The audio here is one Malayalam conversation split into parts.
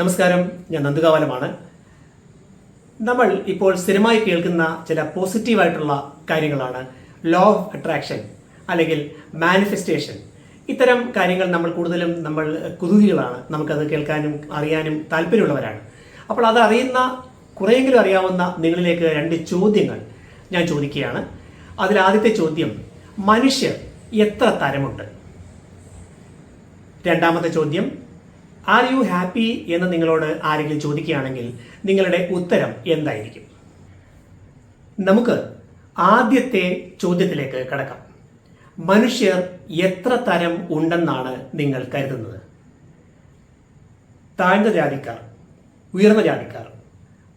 നമസ്കാരം. ഞാൻ നന്ദുകാവലമാണ്. നമ്മൾ ഇപ്പോൾ സ്ഥിരമായി കേൾക്കുന്ന ചില പോസിറ്റീവായിട്ടുള്ള കാര്യങ്ങളാണ്. ലോ ഓഫ് അട്രാക്ഷൻ അല്ലെങ്കിൽ മാനിഫെസ്റ്റേഷൻ ഇത്തരം കാര്യങ്ങൾ നമ്മൾ കൂടുതലും നമ്മൾ കുതുകികളാണ്. നമുക്കത് കേൾക്കാനും അറിയാനും താല്പര്യമുള്ളവരാണ്. അപ്പോൾ അത് അറിയുന്ന കുറേയെങ്കിലും അറിയാവുന്ന നിങ്ങളിലേക്ക് രണ്ട് ചോദ്യങ്ങൾ ഞാൻ ചോദിക്കുകയാണ്. അതിൽ ആദ്യത്തെ ചോദ്യം മനുഷ്യർ എത്ര തരമുണ്ട്? രണ്ടാമത്തെ ചോദ്യം ആർ യു ഹാപ്പി എന്ന് നിങ്ങളോട് ആരെങ്കിലും ചോദിക്കുകയാണെങ്കിൽ നിങ്ങളുടെ ഉത്തരം എന്തായിരിക്കും? നമുക്ക് ആദ്യത്തെ ചോദ്യത്തിലേക്ക് കടക്കാം. മനുഷ്യർ എത്ര തരം ഉണ്ടെന്നാണ് നിങ്ങൾ കരുതുന്നത്? താഴ്ന്ന ജാതിക്കാർ ഉയർന്ന ജാതിക്കാർ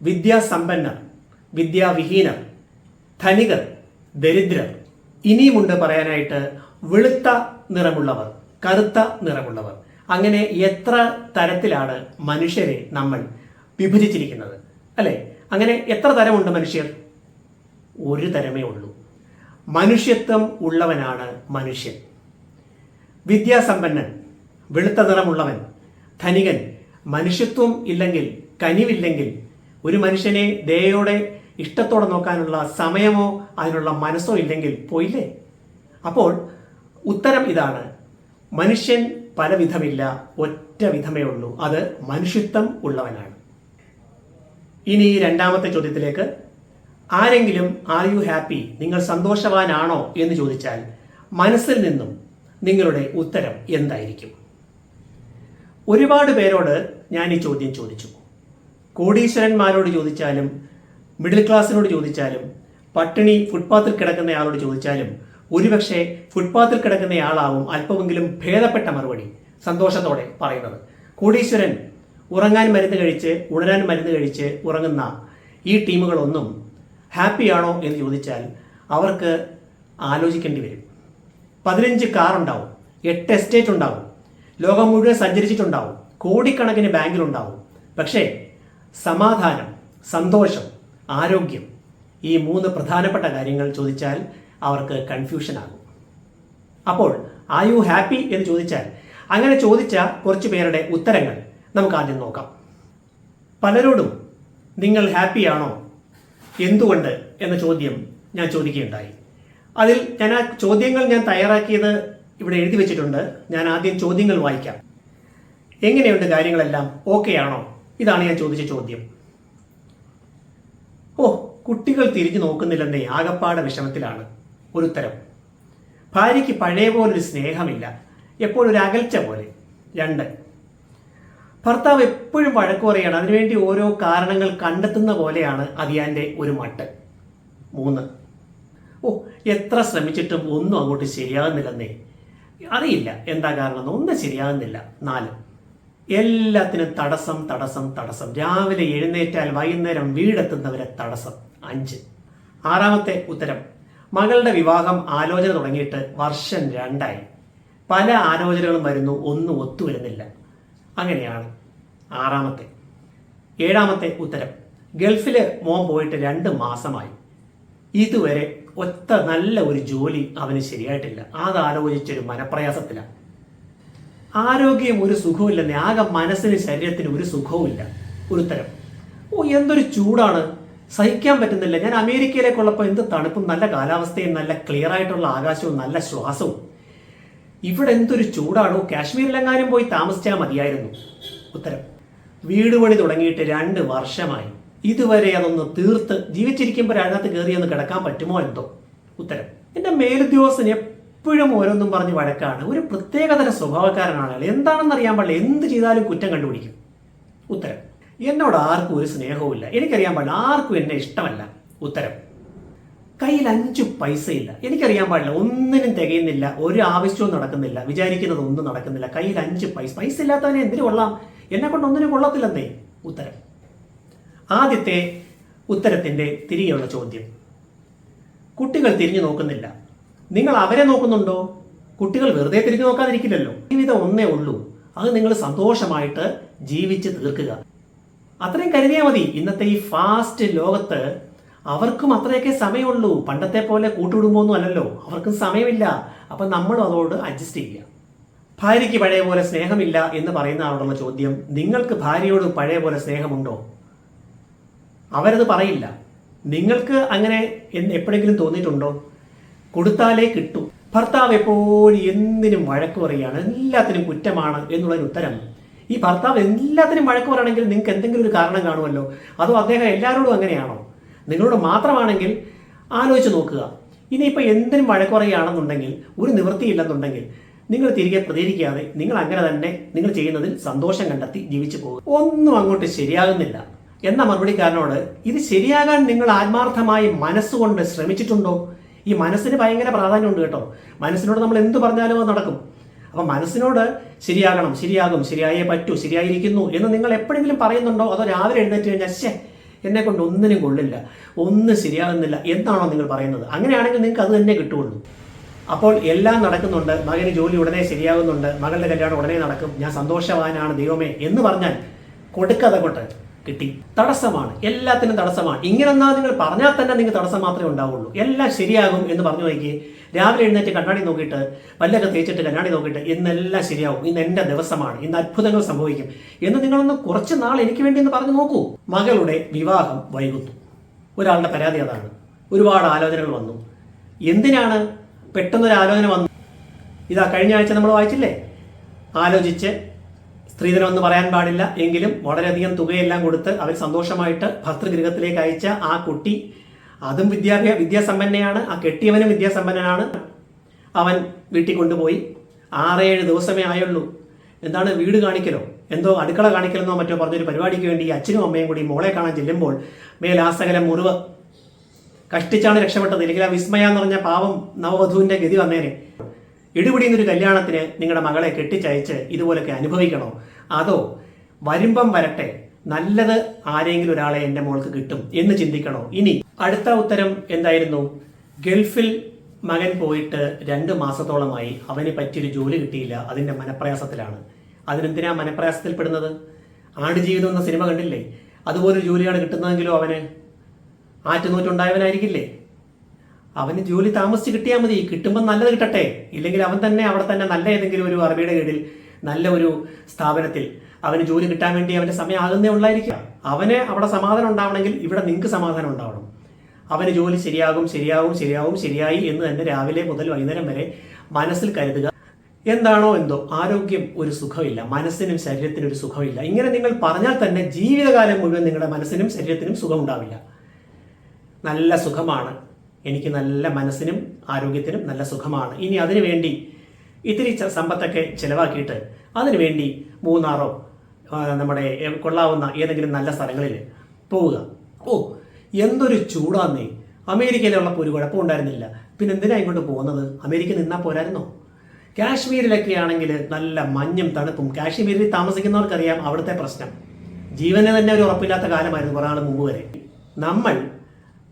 വിദ്യാസമ്പന്നർ വിദ്യാവിഹീനർ ധനികർ ദരിദ്രർ ഇനിയുമുണ്ട് പറയാനായിട്ട് വെളുത്ത നിറമുള്ളവർ കറുത്ത നിറമുള്ളവർ. അങ്ങനെ എത്ര തരത്തിലാണ് മനുഷ്യരെ നമ്മൾ വിഭജിച്ചിരിക്കുന്നത്? അല്ലേ? അങ്ങനെ എത്ര തരമുണ്ട് മനുഷ്യർ? ഒരു തരമേ ഉള്ളൂ. മനുഷ്യത്വം ഉള്ളവനാണ് മനുഷ്യൻ. വിദ്യാസമ്പന്നൻ വെളുത്ത നിറമുള്ളവൻ ധനികൻ മനുഷ്യത്വം ഇല്ലെങ്കിൽ കനിവില്ലെങ്കിൽ ഒരു മനുഷ്യനെ ദയോടെ ഇഷ്ടത്തോടെ നോക്കാനുള്ള സമയമോ അതിനുള്ള മനസ്സോ ഇല്ലെങ്കിൽ പോയില്ലേ? അപ്പോൾ ഉത്തരം ഇതാണ്. മനുഷ്യൻ പല വിധമില്ല ഒറ്റ വിധമേ ഉള്ളൂ. അത് മനുഷ്യത്വം ഉള്ളവനാണ്. ഇനി രണ്ടാമത്തെ ചോദ്യത്തിലേക്ക്. ആരെങ്കിലും ആർ യു ഹാപ്പി നിങ്ങൾ സന്തോഷവാനാണോ എന്ന് ചോദിച്ചാൽ മനസ്സിൽ നിന്നും നിങ്ങളുടെ ഉത്തരം എന്തായിരിക്കും? ഒരുപാട് പേരോട് ഞാൻ ഈ ചോദ്യം ചോദിച്ചു. കോടീശ്വരന്മാരോട് ചോദിച്ചാലും മിഡിൽ ക്ലാസ്സിനോട് ചോദിച്ചാലും പട്ടിണി ഫുട്പാത്തിൽ കിടക്കുന്നയാളോട് ചോദിച്ചാലും ഒരുപക്ഷെ ഫുട്പാത്തിൽ കിടക്കുന്നയാളാവും അല്പമെങ്കിലും ഭേദപ്പെട്ട മറുപടി സന്തോഷത്തോടെ പറയുന്നത്. കോടീശ്വരൻ ഉറങ്ങാൻ മരുന്ന് കഴിച്ച് ഉണരാൻ മരുന്ന് കഴിച്ച് ഉറങ്ങുന്ന ഈ ടീമുകളൊന്നും ഹാപ്പിയാണോ എന്ന് ചോദിച്ചാൽ അവർക്ക് ആലോചിക്കേണ്ടി വരും. പതിനഞ്ച് കാറുണ്ടാവും എട്ട് എസ്റ്റേറ്റ് ഉണ്ടാവും ലോകം മുഴുവൻ സഞ്ചരിച്ചിട്ടുണ്ടാവും കോടിക്കണക്കിന് ബാങ്കിലുണ്ടാവും പക്ഷേ സമാധാനം സന്തോഷം ആരോഗ്യം ഈ മൂന്ന് പ്രധാനപ്പെട്ട കാര്യങ്ങൾ ചോദിച്ചാൽ അവർക്ക് കൺഫ്യൂഷൻ ആകും. അപ്പോൾ ആ യു ഹാപ്പി എന്ന് ചോദിച്ചാൽ അങ്ങനെ ചോദിച്ച കുറച്ച് പേരുടെ ഉത്തരങ്ങൾ നമുക്ക് ആദ്യം നോക്കാം. പലരോടും നിങ്ങൾ ഹാപ്പിയാണോ എന്തുകൊണ്ട്? എന്ന ചോദ്യം ഞാൻ ചോദിക്കുകയുണ്ടായി. അതിൽ ഞാൻ ആ ചോദ്യങ്ങൾ ഞാൻ തയ്യാറാക്കിയത് ഇവിടെ എഴുതി വെച്ചിട്ടുണ്ട്. ഞാൻ ആദ്യം ചോദ്യങ്ങൾ വായിക്കാം. എങ്ങനെയുണ്ട് കാര്യങ്ങളെല്ലാം? ഓക്കെ ആണോ? ഇതാണ് ഞാൻ ചോദിച്ച ചോദ്യം. ഓ കുട്ടികൾ തിരിഞ്ഞു നോക്കുന്നില്ലെന്നേ ആകപ്പാടെ വിഷമത്തിലാണ്. ഒരു ഉത്തരം ഭാര്യയ്ക്ക് പഴയ പോലൊരു സ്നേഹമില്ല. എപ്പോഴും ഒരു അകൽച്ച പോലെ. രണ്ട്. ഭർത്താവ് എപ്പോഴും വഴക്ക് പറയുകയാണ് അതിനുവേണ്ടി ഓരോ കാരണങ്ങൾ കണ്ടെത്തുന്ന പോലെയാണ് അതിയാന്റെ ഒരു മട്ട്. മൂന്ന്. ഓ എത്ര ശ്രമിച്ചിട്ടും ഒന്നും അങ്ങോട്ട് ശരിയാകുന്നില്ലെന്നേ. അറിയില്ല എന്താ കാരണം ഒന്നും ശരിയാകുന്നില്ല. നാല്. എല്ലാത്തിനും തടസ്സം തടസ്സം തടസ്സം. രാവിലെ എഴുന്നേറ്റാൽ വൈകുന്നേരം വീടെത്തുന്നവരെ തടസ്സം. അഞ്ച്. ആറാമത്തെ ഉത്തരം. മകളുടെ വിവാഹം ആലോചന തുടങ്ങിയിട്ട് വർഷം രണ്ടായി. പല ആലോചനകളും വരുന്നു ഒന്നും ഒത്തുവരുന്നില്ല അങ്ങനെയാണ് ആറാമത്തെ. ഏഴാമത്തെ ഉത്തരം. ഗൾഫിൽ മോൻ പോയിട്ട് രണ്ട് മാസമായി. ഇതുവരെ ഒത്ത നല്ല ഒരു ജോലി അവന് ശരിയായിട്ടില്ല. അത് ആലോചിച്ചൊരു മനപ്രയാസത്തിലാണ് ആരോഗ്യം ഒരു സുഖമില്ലെന്നേ ആകെ മനസ്സിന് ശരീരത്തിന് ഒരു സുഖവുമില്ല. ഉത്തരം. ഓ എന്തൊരു ചൂടാണ്. സഹിക്കാൻ പറ്റുന്നില്ല. ഞാൻ അമേരിക്കയിലേക്കുള്ളപ്പോൾ എന്ത് തണുപ്പും നല്ല കാലാവസ്ഥയും നല്ല ക്ലിയർ ആയിട്ടുള്ള ആകാശവും നല്ല ശ്വാസവും. ഇവിടെ എന്തൊരു ചൂടാണോ. കാശ്മീരിലെങ്ങാനും പോയി താമസിച്ചാൽ മതിയായിരുന്നു. ഉത്തരം. വീട് പണി തുടങ്ങിയിട്ട് രണ്ട് വർഷമായി. ഇതുവരെ അതൊന്ന് തീർത്ത് ജീവിച്ചിരിക്കുമ്പോൾ അതിനകത്ത് കയറി ഒന്ന് കിടക്കാൻ പറ്റുമോ എന്തോ? ഉത്തരം. എന്റെ മേലുദ്യോഗസ്ഥന് എപ്പോഴും ഓരോന്നും പറഞ്ഞ് വഴക്കാണ്. ഒരു പ്രത്യേകതര സ്വഭാവക്കാരനാണ് അയാൾ. എന്താണെന്ന് അറിയാൻ പാടില്ല. എന്ത് ചെയ്താലും കുറ്റം കണ്ടുപിടിക്കും. ഉത്തരം. എന്നോട് ആർക്കും ഒരു സ്നേഹവുമില്ല. എനിക്കറിയാൻ പാടില്ല ആർക്കും എന്നെ ഇഷ്ടമല്ല. ഉത്തരം കയ്യിൽ അഞ്ചു പൈസയില്ല. എനിക്കറിയാൻ പാടില്ല ഒന്നിനും തികയുന്നില്ല ഒരു ആവശ്യവും നടക്കുന്നില്ല വിചാരിക്കുന്നത് ഒന്നും നടക്കുന്നില്ല. കയ്യിൽ അഞ്ച് പൈസ പൈസ ഇല്ലാത്തവനെ എന്തിനു കൊള്ളാം? എന്നെ കൊണ്ട് ഒന്നിനും കൊള്ളത്തില്ലെന്നേ. ഉത്തരം ആദ്യത്തെ ഉത്തരത്തിന്റെ തിരികെയുള്ള ചോദ്യം കുട്ടികൾ തിരിഞ്ഞു നോക്കുന്നില്ല. നിങ്ങൾ അവരെ നോക്കുന്നുണ്ടോ? കുട്ടികൾ വെറുതെ തിരിഞ്ഞു നോക്കാതിരിക്കില്ലല്ലോ. ജീവിതം ഒന്നേ ഉള്ളൂ. അത് നിങ്ങൾ സന്തോഷമായിട്ട് ജീവിച്ച് തീർക്കുക. അത്രയും കരുതിയാൽ മതി. ഇന്നത്തെ ഈ ഫാസ്റ്റ് ലോകത്ത് അവർക്കും അത്രയൊക്കെ സമയമുള്ളൂ. പണ്ടത്തെ പോലെ കൂട്ടുകുടുംബമൊന്നും അല്ലല്ലോ. അവർക്കും സമയമില്ല. അപ്പം നമ്മളും അതോട് അഡ്ജസ്റ്റ് ചെയ്യുക. ഭാര്യയ്ക്ക് പഴയ പോലെ സ്നേഹമില്ല എന്ന് പറയുന്ന ആളോടുള്ള ചോദ്യം. നിങ്ങൾക്ക് ഭാര്യയോട് പഴയ പോലെ സ്നേഹമുണ്ടോ? അവരത് പറയില്ല. നിങ്ങൾക്ക് അങ്ങനെ എപ്പോഴെങ്കിലും തോന്നിയിട്ടുണ്ടോ? കൊടുത്താലേ കിട്ടൂ. ഭർത്താവ് എപ്പോഴും എന്തിനും വഴക്ക് പറയുകയാണ്. എല്ലാത്തിനും കുറ്റമാണ് എന്നുള്ളൊരു ഉത്തരം. ഈ ഭർത്താവ് എല്ലാത്തിനും വഴക്ക് പറയണമെങ്കിൽ നിങ്ങൾക്ക് എന്തെങ്കിലും ഒരു കാരണം കാണുമല്ലോ. അതോ അദ്ദേഹം എല്ലാവരോടും അങ്ങനെയാണോ? നിങ്ങളോട് മാത്രമാണെങ്കിൽ ആലോചിച്ച് നോക്കുക. ഇനിയിപ്പോൾ എന്തിനും വഴക്ക് പറയുകയാണെന്നുണ്ടെങ്കിൽ ഒരു നിവൃത്തിയില്ലെന്നുണ്ടെങ്കിൽ നിങ്ങൾ തിരികെ പ്രതികരിക്കാതെ നിങ്ങൾ അങ്ങനെ തന്നെ നിങ്ങൾ ചെയ്യുന്നതിൽ സന്തോഷം കണ്ടെത്തി ജീവിച്ചു പോകും ഒന്നും അങ്ങോട്ട് ശരിയാകുന്നില്ല. എന്ന മറുപടിക്കാരനോട് ഇത് ശരിയാകാൻ നിങ്ങൾ ആത്മാർത്ഥമായി മനസ്സുകൊണ്ട് ശ്രമിച്ചിട്ടുണ്ടോ? ഈ മനസ്സിന് ഭയങ്കര പ്രാധാന്യമുണ്ട് കേട്ടോ. മനസ്സിനോട് നമ്മൾ എന്ത് പറഞ്ഞാലും അത് നടക്കും. അപ്പൊ മനസ്സിനോട് ശരിയാകണം ശരിയാകും ശരിയായേ പറ്റൂ ശരിയായിരിക്കുന്നു എന്ന് നിങ്ങൾ എപ്പോഴെങ്കിലും പറയുന്നുണ്ടോ? അതോ രാവിലെ എഴുന്നേറ്റ് കഴിഞ്ഞാൽ ശേ എന്നെ കൊണ്ട് ഒന്നിനും കൊള്ളില്ല ഒന്നും ശരിയാകുന്നില്ല എന്താണോ നിങ്ങൾ പറയുന്നത്? അങ്ങനെയാണെങ്കിൽ നിങ്ങൾക്ക് അത് തന്നെ കിട്ടുള്ളൂ അപ്പോൾ എല്ലാം നടക്കുന്നുണ്ട് മകന് ജോലി ഉടനെ ശരിയാകുന്നുണ്ട് മകളുടെ കല്യാണം ഉടനെ നടക്കും ഞാൻ സന്തോഷവാനാണ് ദൈവമേ എന്ന് പറഞ്ഞാൽ കൊടുക്കതെ കൊണ്ട് കിട്ടി. തടസ്സമാണ്. എല്ലാത്തിനും തടസ്സമാണ്. ഇങ്ങനെ എന്നാൽ നിങ്ങൾ പറഞ്ഞാൽ തന്നെ നിങ്ങൾക്ക് തടസ്സം മാത്രമേ ഉണ്ടാവുള്ളൂ. എല്ലാം ശരിയാകും എന്ന് പറഞ്ഞു നോക്കി രാവിലെ എഴുന്നേറ്റ് കണ്ണാടി നോക്കിയിട്ട് പല്ലൊക്കെ തേച്ചിട്ട് കണ്ണാടി നോക്കിയിട്ട് ഇന്നെല്ലാം ശരിയാവും ഇന്ന് എന്റെ ദിവസമാണ്. ഇന്ന് അത്ഭുതങ്ങൾ സംഭവിക്കും. എന്ന് നിങ്ങളൊന്ന് കുറച്ച് നാൾ എനിക്ക് വേണ്ടി എന്ന് പറഞ്ഞു നോക്കൂ. മകളുടെ വിവാഹം വൈകുന്നു. ഒരാളുടെ പരാതി അതാണ്. ഒരുപാട് ആലോചനകൾ വന്നു. എന്തിനാണ് പെട്ടെന്നൊരു ആലോചന വന്നു ഇതാ കഴിഞ്ഞ ആഴ്ച നമ്മൾ വായിച്ചില്ലേ? ആലോചിച്ച് സ്ത്രീധനമെന്ന് പറയാൻ പാടില്ല. എങ്കിലും വളരെയധികം തുകയെല്ലാം കൊടുത്ത് അവർ സന്തോഷമായിട്ട് ഭർത്തൃഗൃഹത്തിലേക്ക് അയച്ച ആ കുട്ടി അതും വിദ്യാഭ്യാ വിദ്യാസമ്പന്നയാണ്. ആ കെട്ടിയവനും വിദ്യാസമ്പന്നനാണ്. അവൻ വീട്ടിൽ കൊണ്ടുപോയി. ആറേഴ് ദിവസമേ ആയുള്ളൂ. എന്താണ് വീട് കാണിക്കലോ? എന്തോ അടുക്കള കാണിക്കലെന്നോ മറ്റോ പറഞ്ഞൊരു പരിപാടിക്ക് വേണ്ടി അച്ഛനും അമ്മയും കൂടി മോളെ കാണാൻ ചെല്ലുമ്പോൾ മേലാസകലം മുറിവ്. കഷ്ടിച്ചാണ് രക്ഷപ്പെട്ടത്. ഇല്ലെങ്കിൽ ആ വിസ്മയ എന്ന് പറഞ്ഞ പാവം നവവധുവിന്റെ ഗതി വന്നേനെ. ഇടുപിടിയുന്നൊരു കല്യാണത്തിന് നിങ്ങളുടെ മകളെ കെട്ടിച്ചയച്ച് ഇതുപോലൊക്കെ അനുഭവിക്കണോ? അതോ വരുമ്പം വരട്ടെ നല്ലത് ആരെങ്കിലും ഒരാളെ എന്റെ മോൾക്ക് കിട്ടും എന്ന് ചിന്തിക്കണോ? ഇനി അടുത്ത ഉത്തരം എന്തായിരുന്നു? ഗൾഫിൽ മകൻ പോയിട്ട് രണ്ട് മാസത്തോളമായി അവന് പറ്റിയൊരു ജോലി കിട്ടിയില്ല അതിന്റെ മനപ്രയാസത്തിലാണ്. അതിനെന്തിനാ മനപ്രയാസത്തിൽപ്പെടുന്നത് ആടുജീവിതം എന്ന സിനിമ കണ്ടില്ലേ? അതുപോലൊരു ജോലിയാണ് കിട്ടുന്നതെങ്കിലും അവന്? ആറ്റുനൂറ്റുണ്ടായവനായിരിക്കില്ലേ? അവന് ജോലി താമസിച്ച് കിട്ടിയാൽ മതി കിട്ടുമ്പോൾ നല്ലത് കിട്ടട്ടെ. ഇല്ലെങ്കിൽ അവൻ തന്നെ അവിടെ തന്നെ നല്ല ഏതെങ്കിലും ഒരു അറബിയുടെ കീഴിൽ നല്ല ഒരു സ്ഥാപനത്തിൽ അവന് ജോലി കിട്ടാൻ വേണ്ടി അവന്റെ സമയം ആകുന്നേ ഉള്ളായിരിക്കുക അവന് അവിടെ സമാധാനം ഉണ്ടാവണമെങ്കിൽ ഇവിടെ നിങ്ങൾക്ക് സമാധാനം ഉണ്ടാവണം. അവന് ജോലി ശരിയാകും ശരിയാകും ശരിയാകും ശരിയായി എന്ന് തന്നെ രാവിലെ മുതൽ വൈകുന്നേരം വരെ മനസ്സിൽ കരുതുക. എന്താണോ എന്തോ ആരോഗ്യം ഒരു സുഖമില്ല മനസ്സിനും ശരീരത്തിനും ഒരു സുഖമില്ല. ഇങ്ങനെ നിങ്ങൾ പറഞ്ഞാൽ തന്നെ ജീവിതകാലം മുഴുവൻ നിങ്ങളുടെ മനസ്സിനും ശരീരത്തിനും സുഖം ഉണ്ടാവില്ല നല്ല സുഖമാണ്. എനിക്ക് നല്ല മനസ്സിനും ആരോഗ്യത്തിനും നല്ല സുഖമാണ്. ഇനി അതിനു വേണ്ടി ഇത്തിരി സമ്പത്തൊക്കെ ചിലവാക്കിയിട്ട് അതിനുവേണ്ടി മൂന്നാറോ നമ്മുടെ കൊള്ളാവുന്ന ഏതെങ്കിലും നല്ല സ്ഥലങ്ങളിൽ പോവുക. ഓ എന്തൊരു ചൂടാന്നേ. അമേരിക്കയിലുള്ളപ്പോൾ ഒരു കുഴപ്പമുണ്ടായിരുന്നില്ല പിന്നെ എന്തിനാ ഇങ്ങോട്ട് പോകുന്നത്? അമേരിക്ക നിന്നാൽ പോരായിരുന്നോ? കാശ്മീരിലൊക്കെ ആണെങ്കിൽ നല്ല മഞ്ഞും തണുപ്പും. കാശ്മീരിൽ താമസിക്കുന്നവർക്കറിയാം അവിടുത്തെ പ്രശ്നം. ജീവന് തന്നെ ഒരു ഉറപ്പില്ലാത്ത കാലമായിരുന്നു കുറേ നാൾ മുമ്പ് വരെ. നമ്മൾ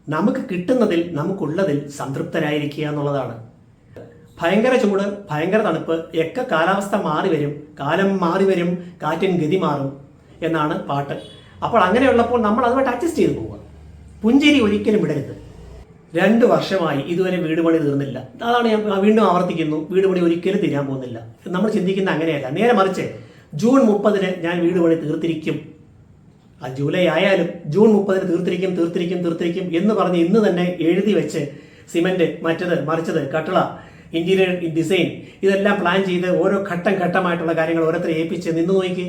നമുക്ക് കിട്ടുന്നതിൽ നമുക്കുള്ളതിൽ സംതൃപ്തരായിരിക്കുക എന്നുള്ളതാണ്. ഭയങ്കര ചൂട് ഭയങ്കര തണുപ്പ് ഒക്കെ കാലാവസ്ഥ മാറി വരും. കാലം മാറി വരും കാറ്റിൻ ഗതി മാറും എന്നാണ് പാട്ട്. അപ്പോൾ അങ്ങനെയുള്ളപ്പോൾ നമ്മൾ അതുമായിട്ട് അഡ്ജസ്റ്റ് ചെയ്ത് പോവുക. പുഞ്ചിരി ഒരിക്കലും വിടരുത്. രണ്ട് വർഷമായി ഇതുവരെ വീട് പണി തീർന്നില്ല. അതാണ് ഞാൻ വീണ്ടും ആവർത്തിക്കുന്നു വീട് പണി ഒരിക്കലും തീരാൻ പോകുന്നില്ല. നമ്മൾ ചിന്തിക്കുന്ന അങ്ങനെയല്ല. നേരെ മറിച്ച് ജൂൺ മുപ്പതിന് ഞാൻ വീട് പണി തീർത്തിരിക്കും. ആ ജൂലൈ ആയാലും ജൂൺ മുപ്പതിന് തീർത്തിരിക്കും തീർത്തിരിക്കും തീർത്തിരിക്കും എന്ന് പറഞ്ഞ് ഇന്ന് തന്നെ എഴുതി വെച്ച് സിമെന്റ് മറ്റത് മറിച്ചത് കട്ടള ഇന്റീരിയർ ഡിസൈൻ ഇതെല്ലാം പ്ലാൻ ചെയ്ത് ഓരോ ഘട്ടം ഘട്ടമായിട്ടുള്ള കാര്യങ്ങൾ ഓരോരുത്തരെ ഏൽപ്പിച്ച് നിന്ന് നോക്കി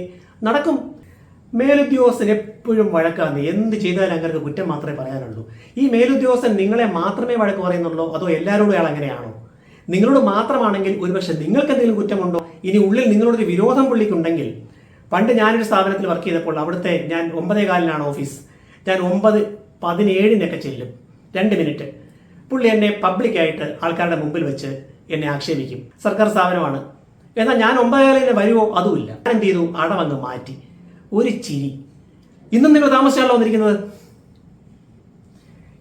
നടക്കും. മേലുദ്യോഗസ്ഥൻ എപ്പോഴും വഴക്കാന്ന് എന്ത് ചെയ്താലും അങ്ങനെ കുറ്റം മാത്രമേ പറയാനുള്ളൂ. ഈ മേലുദ്യോഗസ്ഥൻ നിങ്ങളെ മാത്രമേ വഴക്ക് പറയുന്നുള്ളൂ അതോ എല്ലാവരോടും അയാൾ അങ്ങനെയാണോ? നിങ്ങളോട് മാത്രമാണെങ്കിൽ ഒരുപക്ഷെ നിങ്ങൾക്ക് എന്തെങ്കിലും കുറ്റമുണ്ടോ? ഇനി ഉള്ളിൽ നിങ്ങളോടൊരു വിരോധം പുള്ളിക്കുണ്ടെങ്കിൽ. പണ്ട് ഞാനൊരു സ്ഥാപനത്തിൽ വർക്ക് ചെയ്തപ്പോൾ അവിടുത്തെ ഞാൻ ഒമ്പതേ കാലിനാണ് ഓഫീസ് ഞാൻ ഒമ്പത് പതിനേഴിനൊക്കെ ചെല്ലും. രണ്ട് മിനിറ്റ് പുള്ളി എന്നെ പബ്ലിക്കായിട്ട് ആൾക്കാരുടെ മുമ്പിൽ വെച്ച് എന്നെ ആക്ഷേപിക്കും. സർക്കാർ സ്ഥാപനമാണ്. എന്നാൽ ഞാൻ ഒമ്പതേ കാലിന് വരുമോ അതുമില്ല. ഞാൻ എന്ത് ചെയ്തു? അടവങ്ങ് മാറ്റി. ഒരു ചിരി. ഇന്നും നിങ്ങൾ താമസിച്ചാണല്ലോ വന്നിരിക്കുന്നത്?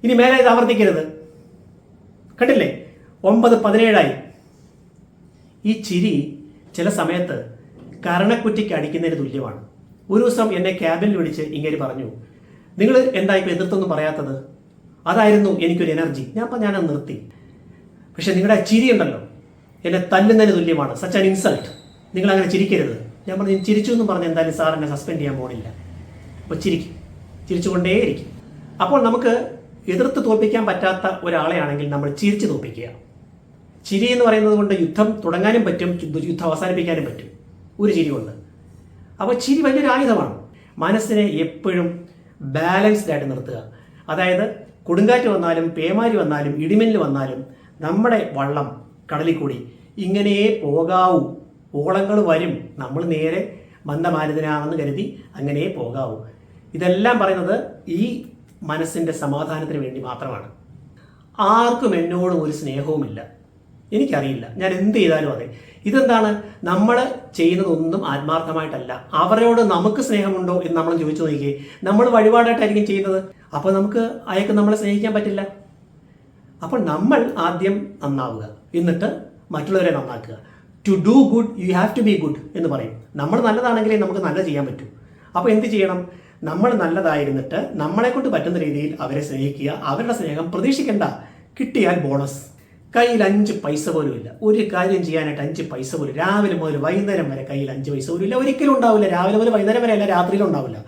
ഇനി മേലെ ഇത് ആവർത്തിക്കരുത്. കണ്ടില്ലേ? ഒമ്പത് പതിനേഴായി. ഈ ചിരി ചില സമയത്ത് കരണക്കുറ്റിക്ക് അടിക്കുന്നതിന് തുല്യമാണ്. ഒരു ദിവസം എന്നെ ക്യാബിനിൽ വിളിച്ച് ഇങ്ങനെ പറഞ്ഞു നിങ്ങൾ എന്താ ഇപ്പൊ എതിർത്തൊന്നും പറയാത്തത്? അതായിരുന്നു എനിക്കൊരു എനർജി. ഞാൻ അപ്പം ഞാനത് നിർത്തി. പക്ഷെ നിങ്ങളുടെ ചിരി ഉണ്ടല്ലോ. എന്നെ തല്ലുന്നതിന് തുല്യമാണ്. സച്ച് ആൻ ഇൻസൾട്ട് നിങ്ങൾ അങ്ങനെ ചിരിക്കരുത്. ഞാൻ പറഞ്ഞു ചിരിച്ചു എന്ന് പറഞ്ഞ് എന്തായാലും സാർ എന്നെ സസ്പെൻഡ് ചെയ്യാൻ പോണില്ല. അപ്പോൾ ചിരിക്കും. ചിരിച്ചുകൊണ്ടേയിരിക്കും. അപ്പോൾ നമുക്ക് എതിർത്ത് തോൽപ്പിക്കാൻ പറ്റാത്ത ഒരാളെയാണെങ്കിൽ നമ്മൾ ചിരിച്ചു തോൽപ്പിക്കുക. ചിരി എന്ന് പറയുന്നത് കൊണ്ട് യുദ്ധം തുടങ്ങാനും പറ്റും യുദ്ധം അവസാനിപ്പിക്കാനും പറ്റും. ഒരു ചിരി കൊണ്ട് അപ്പോൾ ചിരി വലിയൊരു ആയുധമാണ്. മനസ്സിനെ എപ്പോഴും ബാലൻസ്ഡ് ആയിട്ട് നിർത്തുക. അതായത് കൊടുങ്കാറ്റ് വന്നാലും പേമാരി വന്നാലും ഇടിമിന്നൽ വന്നാലും നമ്മുടെ വള്ളം കടലിൽ കൂടി ഇങ്ങനെ പോകാവൂ. ഓളങ്ങൾ വരും. നമ്മൾ നേരെ മന്ദമാരുതനാണെന്ന് കരുതി അങ്ങനെ പോകാവൂ. ഇതെല്ലാം പറയുന്നത് ഈ മനസ്സിന്റെ സമാധാനത്തിന് വേണ്ടി മാത്രമാണ്. ആർക്കും എന്നോടും ഒരു സ്നേഹവുമില്ല. എനിക്കറിയില്ല. ഞാൻ എന്ത് ചെയ്താലും അതെ. ഇതെന്താണ്? നമ്മൾ ചെയ്യുന്നതൊന്നും ആത്മാർത്ഥമായിട്ടല്ല. അവരോട് നമുക്ക് സ്നേഹമുണ്ടോ എന്ന് നമ്മൾ ചോദിച്ചു നോക്കിയേ. നമ്മൾ വഴിപാടായിട്ടായിരിക്കും ചെയ്യുന്നത്. അപ്പോൾ നമുക്ക് അയാൾക്ക് നമ്മളെ സ്നേഹിക്കാൻ പറ്റില്ല. അപ്പോൾ നമ്മൾ ആദ്യം നന്നാവുക. എന്നിട്ട് മറ്റുള്ളവരെ നന്നാക്കുക. To do good you have to be good എന്ന് പറയും. നമ്മൾ നല്ലതാണെങ്കിലേ നമുക്ക് നല്ല ചെയ്യാൻ പറ്റൂ. അപ്പോൾ എന്ത് ചെയ്യണം? നമ്മൾ നല്ലതായിരുന്നിട്ട് നമ്മളെ കൊണ്ട് പറ്റുന്ന രീതിയിൽ അവരെ സ്നേഹിക്കുക. അവരുടെ സ്നേഹം പ്രതീക്ഷിക്കേണ്ട. കിട്ടിയാൽ ബോണസ്. കയ്യിൽ അഞ്ച് പൈസ പോലും ഇല്ല. ഒരു കാര്യം ചെയ്യാനായിട്ട് അഞ്ച് പൈസ പോലും രാവിലെ മുതൽ വൈകുന്നേരം വരെ കയ്യിൽ അഞ്ച് പൈസ പോലും ഇല്ല. ഒരിക്കലും ഉണ്ടാവില്ല. രാവിലെ മുതൽ വൈകുന്നേരം വരെ അല്ല രാത്രിയിലും ഉണ്ടാവില്ല.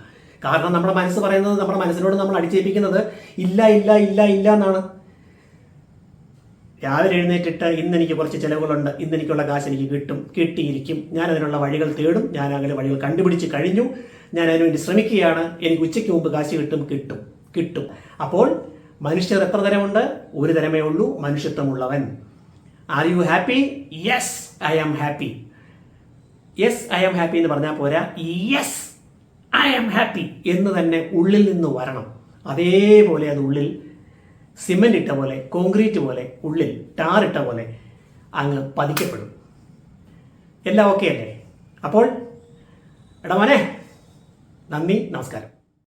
കാരണം നമ്മുടെ മനസ്സ് പറയുന്നത് നമ്മുടെ മനസ്സിനോട് നമ്മൾ അടിച്ചേൽപ്പിക്കുന്നത് ഇല്ല ഇല്ല ഇല്ല ഇല്ല എന്നാണ്. രാവിലെ എഴുന്നേറ്റിട്ട് ഇന്ന് എനിക്ക് കുറച്ച് ചിലവുകളുണ്ട് ഇന്ന് എനിക്കുള്ള കാശ് എനിക്ക് കിട്ടും കിട്ടിയിരിക്കും. ഞാൻ അതിനുള്ള വഴികൾ തേടും. ഞാൻ അങ്ങനെ വഴികൾ കണ്ടുപിടിച്ച് കഴിഞ്ഞു. ഞാൻ അതിനുവേണ്ടി ശ്രമിക്കുകയാണ്. എനിക്ക് ഉച്ചയ്ക്ക് മുമ്പ് കാശ് കിട്ടും കിട്ടും കിട്ടും. അപ്പോൾ മനുഷ്യർ എത്ര തരമുണ്ട്? ഒരു തരമേ ഉള്ളൂ മനുഷ്യത്വമുള്ളവൻ. Are you happy yes I am happy yes I am happy എന്ന് പറഞ്ഞാൽ പോരാ യെസ് ഐ ആം ഹാപ്പി എന്ന് തന്നെ ഉള്ളിൽ നിന്ന് വരണം. അതേപോലെ അത് ഉള്ളിൽ സിമെന്റ് ഇട്ട പോലെ കോൺക്രീറ്റ് പോലെ ഉള്ളിൽ ടാർ ഇട്ട പോലെ അങ്ങ് പതിക്കപ്പെടും. എല്ലാം ഓക്കെ അല്ലേ? അപ്പോൾ എടാ മോനെ നന്ദി നമസ്കാരം.